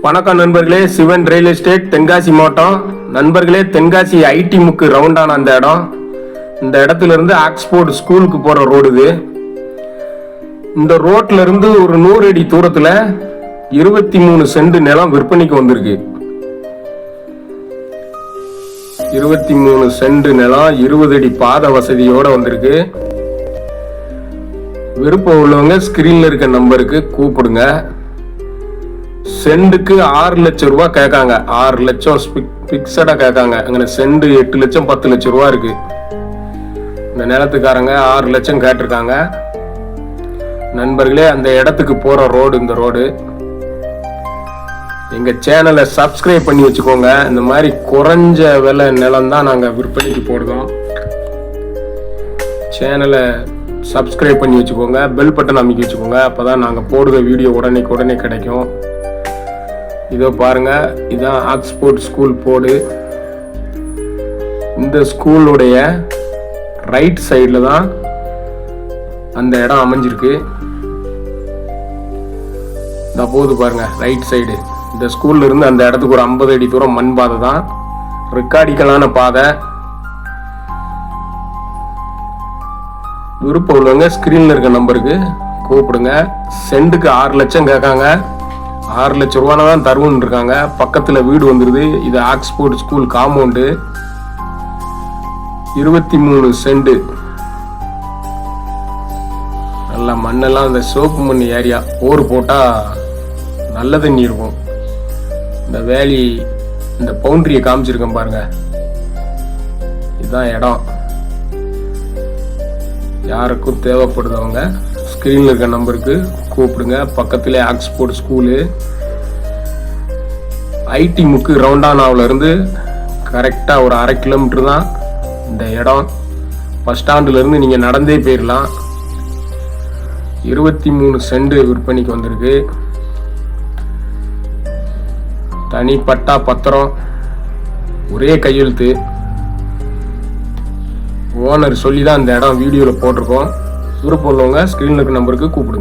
வணக்கம் நண்பர்களே Sivan real estate Tenkasi மாவட்டம். நண்பர்களே தென்காசி ஐடி முக்கு ரவுண்டான அந்த இடம். இந்த இடத்துல இருந்து ஆக்ஸ்போர்ட் ஸ்கூலுக்கு போற ரோடு இது. இந்த ரோட்ல இருந்து ஒரு நூறு அடி தூரத்துல இருபத்தி மூணு சென்ட் நிலம் விற்பனைக்கு வந்திருக்கு. இருபத்தி மூணு சென்ட் நிலம் இருபது அடி பாத வசதியோட வந்திருக்கு. விருப்பம் உள்ளவங்க ஸ்கிரீன்ல இருக்க நம்பருக்கு கூப்பிடுங்க. செண்டுக்கு ஆறு லட்சம் ரூபாய் கேட்காங்க. ஆறு லட்சம் பிக்சடா கேட்காங்க. அங்கே செண்டு எட்டு லட்சம் பத்து லட்சம் ரூபா இருக்கு. இந்த நிலத்துக்காரங்க ஆறு லட்சம் கேட்டிருக்காங்க. நண்பர்களே அந்த இடத்துக்கு போற ரோடு இந்த ரோடு எங்க சேனலை சப்ஸ்கிரைப் பண்ணி வச்சுக்கோங்க. இந்த மாதிரி குறைஞ்ச விலை நிலம் தான் நாங்கள் விற்பனைக்கு போடுறோம். சேனலை சப்ஸ்கிரைப் பண்ணி வச்சுக்கோங்க. பெல் பட்டன் அமைக்க வச்சுக்கோங்க. அப்பதான் நாங்கள் போடுற வீடியோ உடனே உடனே கிடைக்கும். இதோ பாருங்க இதான் ஆக்ஸ்போர்ட் ஸ்கூல் போர்டு இந்த ஸ்கூலுடைய ரைட் சைடில் தான் அந்த இடம் அமைஞ்சிருக்கு. இந்த போது பாருங்க ரைட் சைடு இந்த ஸ்கூல்ல இருந்து அந்த இடத்துக்கு ஒரு ஐம்பது அடி தூரம் மண் பாதை தான். ரெக்கார்டிக்கலான பாதை. விருப்பம் உள்ளவங்க ஸ்கிரீன்ல இருக்க நம்பருக்கு கூப்பிடுங்க. சென்ட்டுக்கு ஆறு லட்சம் கேட்காங்க. ஆறு லட்சம் ரூபானா தான் தருவோம்னு இருக்காங்க. பக்கத்தில் வீடு வந்துடுது இது ஆக்ஸ்போர்ட் ஸ்கூல் காம்பவுண்டு. இருபத்தி மூணு செண்டு. நல்லா மண்ணெல்லாம் இந்த சோப்பு மண் ஏரியா. போர் போட்டால் நல்ல தண்ணி இருக்கும். இந்த வேலி இந்த பவுண்டரியை காமிச்சிருக்கேன் பாருங்க. இதுதான் இடம். யாருக்கும் தேவைப்படுதவங்க ஸ்க்ரீனில் இருக்க நம்பருக்கு கூப்பிடுங்க. பக்கத்தில் ஆக்ஸ்போர்ட் ஸ்கூலு ஐடி முக்கு ரவுண்டானாவிலேருந்து கரெக்டாக ஒரு அரை கிலோமீட்டர் தான் இந்த இடம். பஸ் ஸ்டாண்டுலேருந்து நீங்கள் நடந்தே போயிடலாம் இருபத்தி மூணு சென்ட் விற்பனைக்கு வந்திருக்கு. தனி பட்டா பத்திரம் ஒரே கையெழுத்து. ஓனர் சொல்லி தான் இந்த இடம் வீடியோவில் போட்டிருக்கோம். விருப்பம் உள்ளவங்க ஸ்க்ரீனில் இருக்க நம்பருக்கு கூப்பிடுங்க.